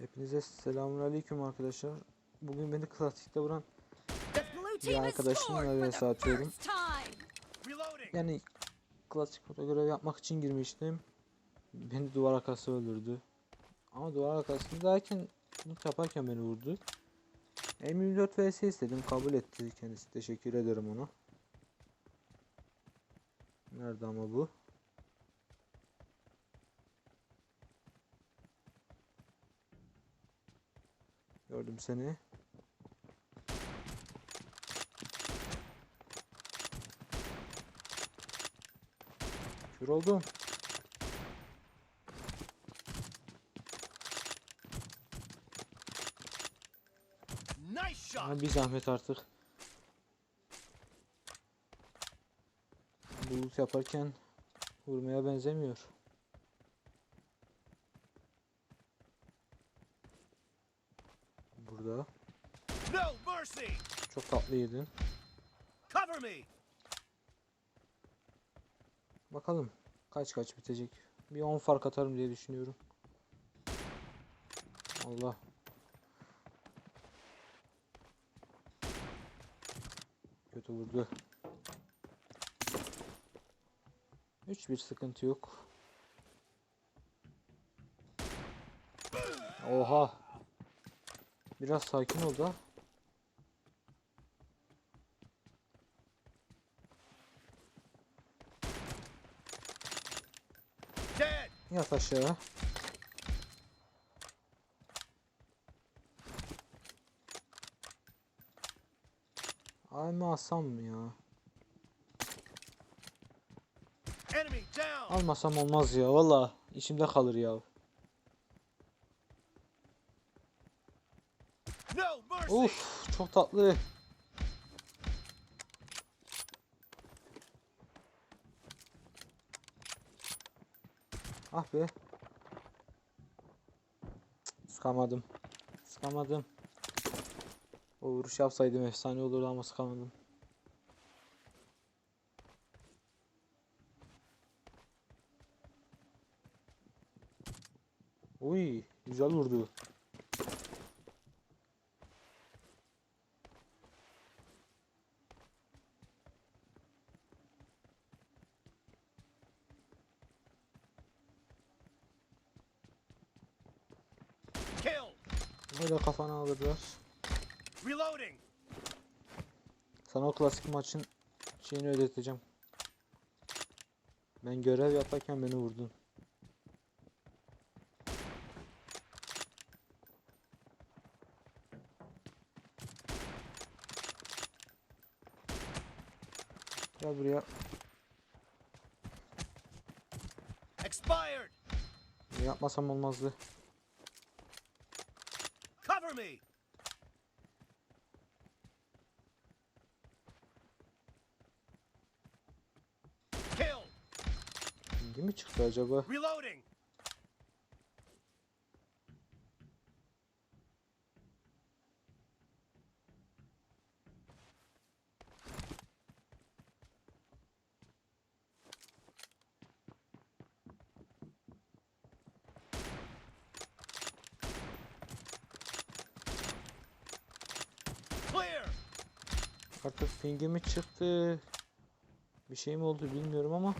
Hepinize selamünaleyküm arkadaşlar. Bugün beni klasikte vuran has arkadaşımla vs atıyorum. yani klasik foto görev yapmak için girmiştim. Beni duvar arkası öldürdü. Ama duvar arkasındayken loot yaparken beni vurdu. M24 vs istedim kabul etti kendisi. Teşekkür ederim ona. Nerede ama bu? Gördüm seni. Kür oldum. Ama bir zahmet artık. Bulut yaparken vurmaya benzemiyor. Burada. No mercy. Çok tatlı yedin. Cover me. Bakalım kaç kaç bitecek. Bir 10 fark atarım diye düşünüyorum. Allah. Kötü vurdu. Hiçbir sıkıntı yok. Oha. Biraz sakin ol da. Yat aşağı. Ay mı alsam mı ya? Almasam olmaz ya valla. içimde kalır ya. No mercy. Uf çok tatlı. Ah be. Sıkamadım. Sıkamadım. O vuruş yapsaydım efsane olurdu ama sıkamadım. Uy, güzel vurdu. Kill. Böyle kafana alırlar. Reloading. Sana o klasik maçın şeyini ödeteceğim. Ben görev yaparken beni vurdun. Gel buraya. Expired. Yapmasam olmazdı. Me. Kill. Hindi mi çıktı acaba? Reloading. Artık pingi mi çıktı? Bir şey mi oldu bilmiyorum ama.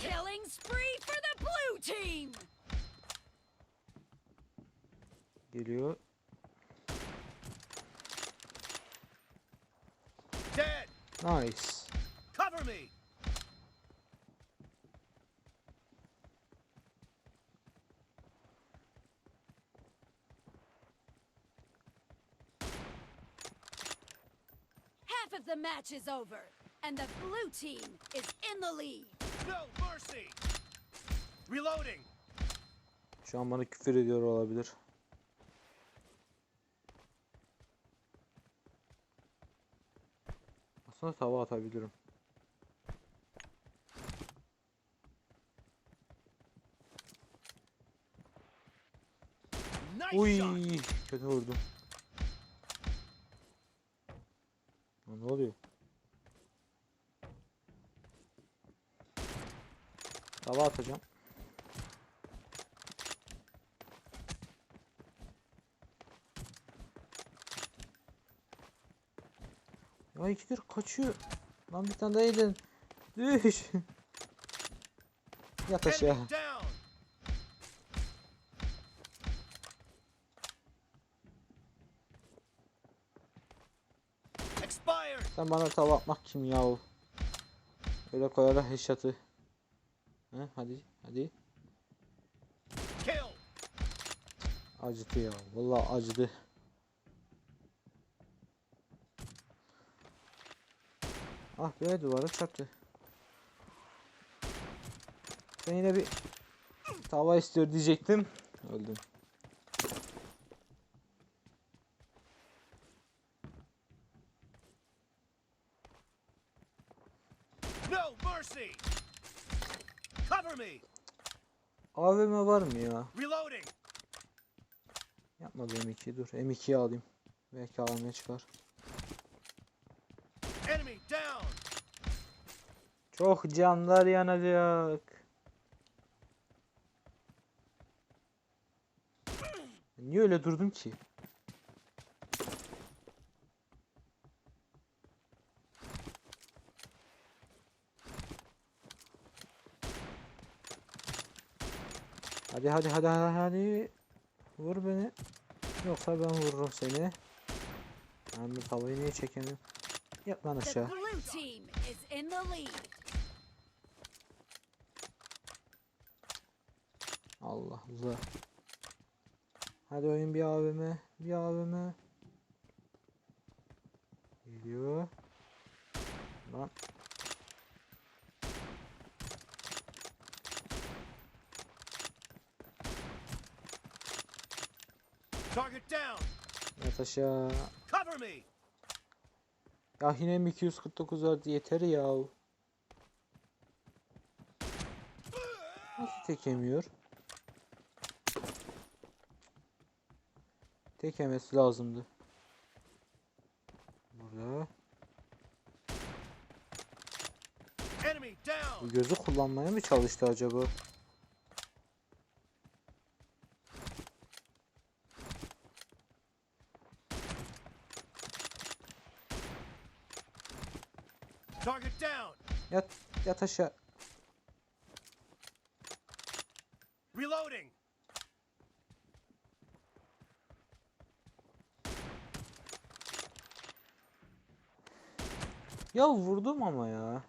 Killing spree for the blue team. Geliyor. Dead. Nice. Cover me. Half of the match is over, and the blue team is in the lead. No mercy. Reloading. Şu an bana küfür ediyor olabilir. Aslında tava atabilirim. Nice Uy, kötü vurdum. Ne oluyor? Tava atacağım. Ya ikidir kaçıyor. Lan bir tane daha yedin. Düş. Yat aşağı. Enemy down. Expired. Sen bana tava atmak kim yahu? Öyle koyarlar headshot'ı. He hadi hadi. Acıdı ya. Vallahi acıdı. Ah be duvara çarptı. Ben yine bir tava istiyor diyecektim. Öldüm. No mercy. Cover me. AVM var mı ya? Reloading. Yapma be M2 dur. M2'yi alayım. Belki AVM çıkar. Enemy down. Çok canlar yanacak. Niye öyle durdum ki? Hadi hadi hadi hadi hadi. Vur beni. Yoksa ben vururum seni. Ben bu tavayı niye çekemiyorum? Yat lan aşağı. Allah Allah. Hadi oyun bir AVM. Bir AVM. Geliyor. Lan. Yat aşağı. Cover me. Ya yine mi 249 vardı yeter ya. Nasıl tekemiyor? Tekemesi lazımdı. Burada. Enemy down. Bu gözü kullanmaya mı çalıştı acaba? Target down. Yat, yat aşağı. Reloading. Ya vurdum ama ya.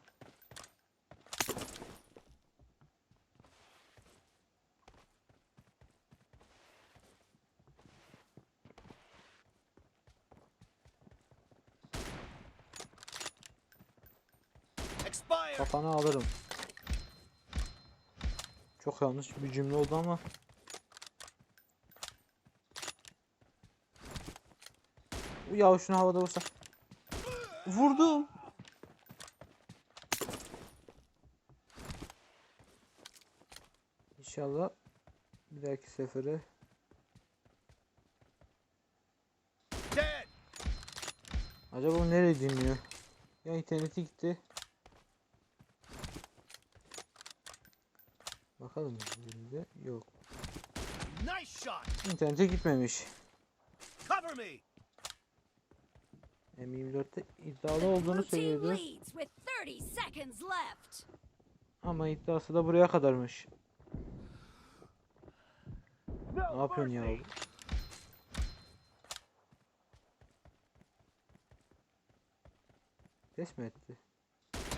Kafanı alırım. Çok yanlış bir cümle oldu ama. Ya şunu havada vursa. Vurdum. İnşallah bir dahaki sefere. Acaba nereye dinliyor? Ya interneti gitti. Bakalım birinde yok. Nice shot. İnternete gitmemiş. Cover me. M24'te The iddialı olduğunu söylüyordu. leads with 30 seconds left. Ama iddiası da buraya kadarmış. Ne yapıyorsun ya? Pes mi etti?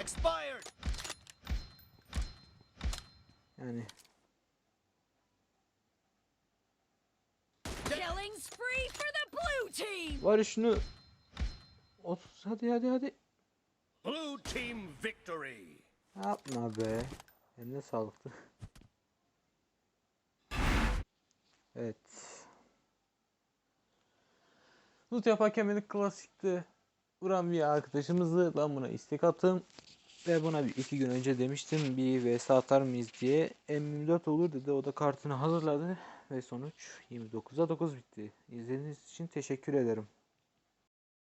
Expired. Yani Killing spree for the blue team. var şunu 30 hadi hadi hadi. Blue team victory. Yapma be. Eline sağlıktı. Evet. Loot yaparken beni klasikte vuran bir arkadaşımızdı. Ben buna istek attım. Ve buna bir iki gün önce demiştim bir vs atar mıyız diye. M24 olur dedi. O da kartını hazırladı. Ve sonuç 29'a 9 bitti. İzlediğiniz için teşekkür ederim.